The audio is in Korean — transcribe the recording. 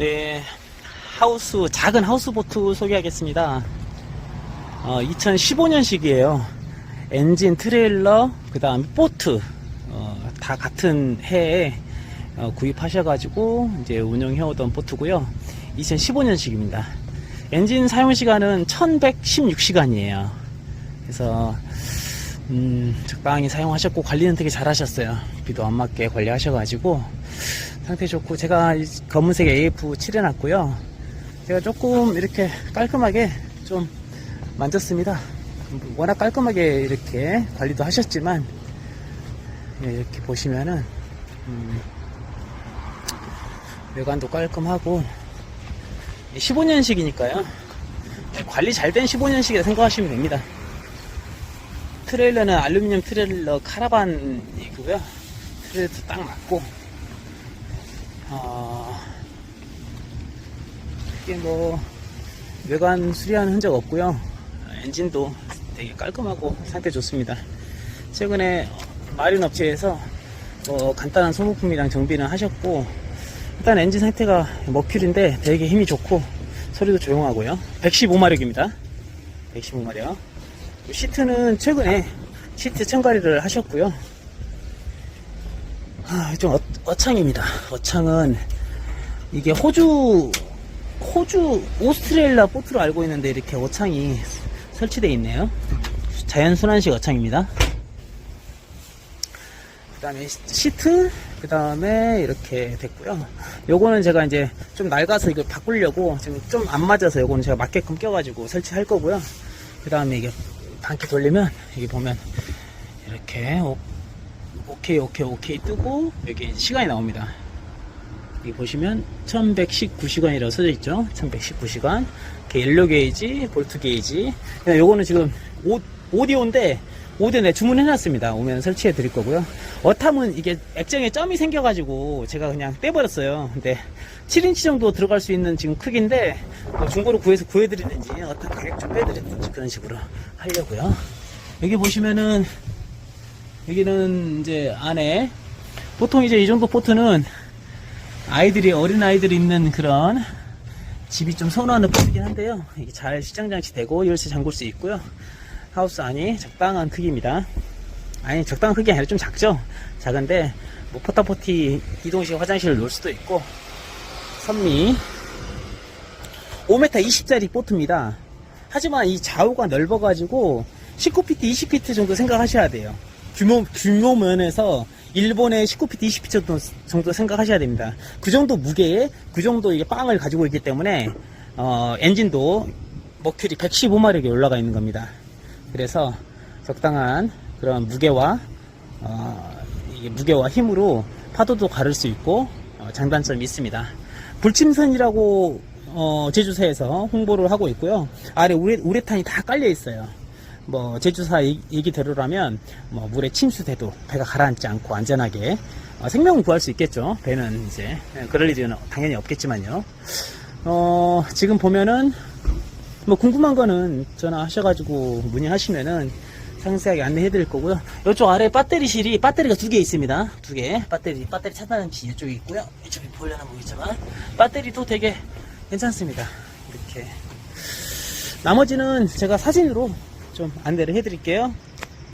네, 하우스, 작은 하우스보트 소개하겠습니다. 어, 2015년식이에요. 엔진, 트레일러, 그 다음 보트, 어, 다 같은 해에 어, 구입하셔가지고 이제 운영해오던 보트고요. 2015년식입니다. 엔진 사용 시간은 1116시간이에요. 그래서 음, 적당히 사용하셨고 관리는 되게 잘하셨어요. 비도 안 맞게 관리하셔가지고 상태 좋고 제가 이 검은색 AF 칠해놨고요. 제가 조금 이렇게 깔끔하게 좀 만졌습니다. 워낙 깔끔하게 이렇게 관리도 하셨지만 예, 이렇게 보시면은 음, 외관도 깔끔하고 15년식이니까요. 관리 잘 된 15년식이라 생각하시면 됩니다. 트레일러는 알루미늄 트레일러 카라반이고요. 트레일러도 딱 맞고, 어, 이게 뭐, 외관 수리하는 흔적 없고요. 엔진도 되게 깔끔하고 상태 좋습니다. 최근에 마린 업체에서 뭐 간단한 소모품이랑 정비는 하셨고, 일단 엔진 상태가 머큐리인데 되게 힘이 좋고, 소리도 조용하고요. 115마력입니다. 115마력. 시트는 최근에 시트 청가리를 하셨고요. 아, 좀 어, 어창입니다. 어창은 이게 호주 호주 오스트레일라 보트로 알고 있는데 이렇게 어창이 설치되어 있네요. 자연 순환식 어창입니다. 그 다음에 시트 그 다음에 이렇게 됐고요 요거는 제가 이제 좀 낡아서 이걸 바꾸려고 지금 좀 안 맞아서 요거는 제가 맞게끔 껴가지고 설치할 거고요 그 다음에 이게 반키 돌리면 여기 보면 이렇게 오, 오케이 오케이 오케이 뜨고 여기 시간이 나옵니다. 여기 보시면 1119시간이라고 써져 있죠? 1119시간. 이렇게 옐로 게이지 볼트 게이지. 요거는 지금 오, 오디오인데 오디오 내 주문해 놨습니다. 오면 설치해 드릴 거고요. 어탐은 이게 액정에 점이 생겨 가지고 제가 그냥 떼버렸어요. 근데 7인치 정도 들어갈 수 있는 지금 크기인데 뭐 중고로 구해서 구해드리든지 어떤 가격 좀 빼드리든지 그런 식으로 하려고요. 여기 보시면은 여기는 이제 안에 보통 이제 이 정도 포트는 아이들이 어린 아이들이 있는 그런 집이 좀 선호하는 포트긴 한데요. 이게 잘 시장 장치 되고 열쇠 잠글 수 있고요. 하우스 안이 적당한 크기입니다. 아니 적당한 크기 아니라 좀 작죠? 작은데 뭐 포타포티 이동식 화장실을 놓을 수도 있고 선미 5m 20짜리 보트입니다. 하지만 이 좌우가 넓어 가지고 19피트 20피트 정도 생각하셔야 돼요 규모 규모 면에서 일본의 19피트 20피트 정도, 생각하셔야 됩니다 그 정도 무게에 그 정도 이게 빵을 가지고 있기 때문에 어, 엔진도 머큐리 115마력에 올라가 있는 겁니다 그래서 적당한 그런 무게와 어, 무게와 힘으로 파도도 가를 수 있고 어, 장단점이 있습니다. 불침선이라고 어, 제주사에서 홍보를 하고 있고요. 아래 우레, 우레탄이 다 깔려 있어요. 뭐 제주사 얘- 얘기대로라면 뭐 물에 침수돼도 배가 가라앉지 않고 안전하게 어, 생명을 구할 수 있겠죠. 배는 이제 예, 그럴 일은 당연히 없겠지만요. 어, 지금 보면은 뭐 궁금한 거는 전화하셔가지고 문의하시면은 상세하게 안내해 드릴 거고요. 이쪽 아래 배터리실이 배터리가 두 개 있습니다. 두 개. 배터리, 배터리 차단기 이쪽에 있고요. 이쪽에 보려나 모르겠지만 배터리도 되게 괜찮습니다. 이렇게. 나머지는 제가 사진으로 좀 안내를 해 드릴게요.